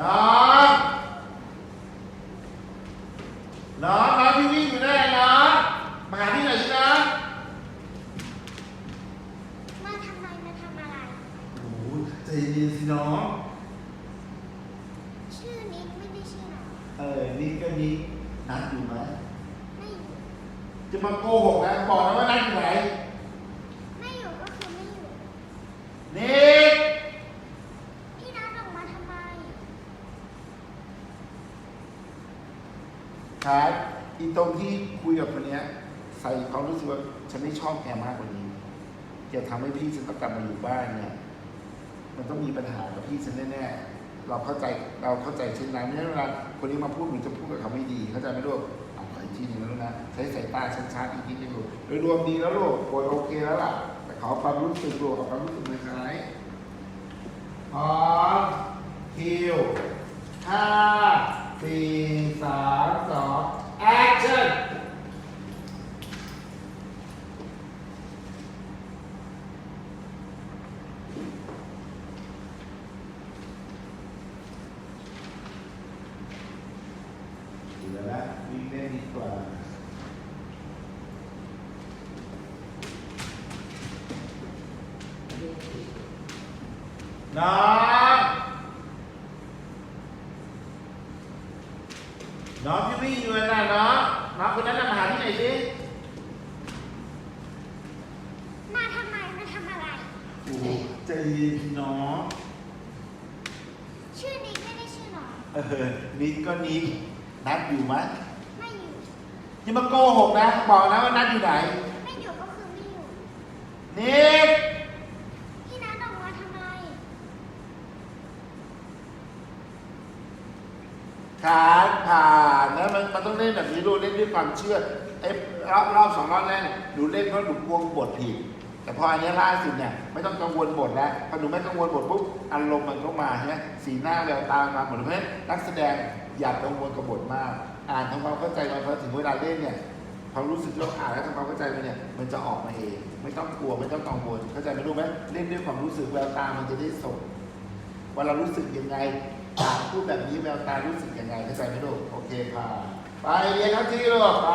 น้องน้องน้องที่วิ่งอยู่ได้น้องมาหาที่ไหนอยสิน้องมาทำไมมาทำอะไร โอ้โหใจเย็นสิน้อง ชื่อนี้ไม่ได้ชื่อหรอเออนี่ก็นี่นัดอยู่ไหมไม่อยู่ จะมาโกหกนะบอกนะว่านัดอยู่ไหนไม่อยู่ก็คือไม่อยู่นี่ พี่นัดออกมาทำไม ครับอีตรงที่คุยกับคนเนี้ย ใส่ความรู้สึกว่าฉันไม่ชอบแกมากกว่านี้แกทำให้พี่ฉันต้องกลับมาอยู่บ้านเนี่ย มันต้องมีปัญหากับพี่ฉันแน่ๆเราเข้าใจเราเข้าใจเช่นนั้นเนี่ยเวลาคนนี้มาพูดหรือจะพูดกับเขาไม่ดีเข้าใจไหมลูกเอาขออีกทีหนึ่งนะลูกนะใช้สายตาชัดๆอีกทีหนึงลูกโดยรวมดีแล้วลูกโอยโอเคแล้วล่ะแต่ขอความรู้สึกลูกขอความรู้สึกในคล้ายพร้อมคิวห้าสี่สามสองแอคชั่น เดี๋ยวนะวิ่งเล่นดีกว่าน้องน้องที่วิ่งอยู่น่ะน้องน้องคนนั้นน่ะมาหาที่ไหนสิมาทำไมมาทำอะไร โอ้โหใจเย็นน้องชื่อนี้ไม่ได้ชื่อหรอเออนิดก็นิด นัดอยู่ไหมไม่อยู่ อย่ามาโกหกนะ บอกนะว่านัดอยู่ไหน ไม่อยู่ก็คือไม่อยู่ นิดพี่นัดออกมาทำไมขาผ่านนะมันมันต้องเล่นแบบนี้ดูเล่นด้วยความเชื่อไอ้รอบรอบสองรอบแรกเนี่ยหนูเล่นเพราะหนูกลัวบทผิด แต่พออันนี้ล่าสุดเนี่ยไม่ต้องกังวลบทแล้วพอหนูไม่กังวลบทปุ๊บอารมณ์มันก็มาใช่ไหมสีหน้าแววตามาหมดเลยเพราะฉะนั้นนักแสดงอย่ากังวลกับบทมาก อ่านทำความเข้าใจมันพอถึงเวลาเล่นเนี่ยความรู้สึกที่เราอ่านแล้วทำความเข้าใจมันเนี่ยมันจะออกมาเอง ไม่ต้องกลัวไม่ต้องกังวลเข้าใจไหมรู้ไหมเล่นด้วยความรู้สึกแววตามันจะได้ส่งว่าเรารู้สึกยังไงปากพูดแบบนี้แววตารู้สึกยังไงเข้าใจไหมลูกโอเคค่ะไปเรียนทั้งที่ลูกไป